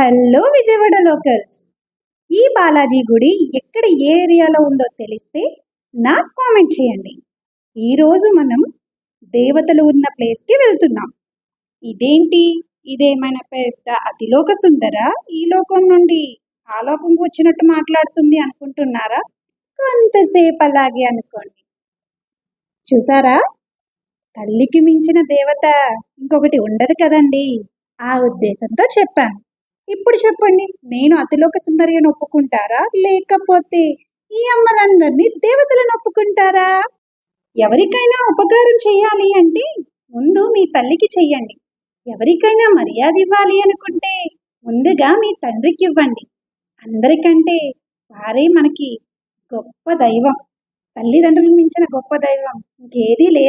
Hello Vijayawada locals. ఈ బాలాజీ గుడి ఎక్కడ ఏ ఏరియాలో ఉందో తెలిస్తే నాకు కామెంట్ చేయండి. ఈరోజు మనం దేవతలు ఉన్న ప్లేస్కి వెళ్తున్నాం. ఇదేంటి? ఇదేమైనా పెద్ద అతిలోక సుందర ఈ లోకం నుండి ఆ లోకంకి వచ్చినట్టు మాట్లాడుతుంది అనుకుంటున్నారా? కొంతసేపు అలాగే అనుకోండి. చూసారా? తల్లికి మించిన దేవత ఇంకొకటి ఉండదు కదండి. ఆ ఉద్దేశంతో చెప్పాను. ఇప్పుడు చెప్పండి నేను అతిలోక సుందరిని ఒప్పుకుంటారా? లేకపోతే ఈ అమ్మలందరినీ దేవతలను ఒప్పుకుంటారా? ఎవరికైనా ఉపకారం చేయాలి అంటే ముందు మీ తల్లికి చెయ్యండి. ఎవరికైనా మర్యాద ఇవ్వాలి అనుకుంటే ముందుగా మీ తండ్రికి ఇవ్వండి. అందరికంటే వారే మనకి గొప్ప దైవం. తల్లిదండ్రులు మించిన గొప్ప దైవం ఇంకేదీ లేదు.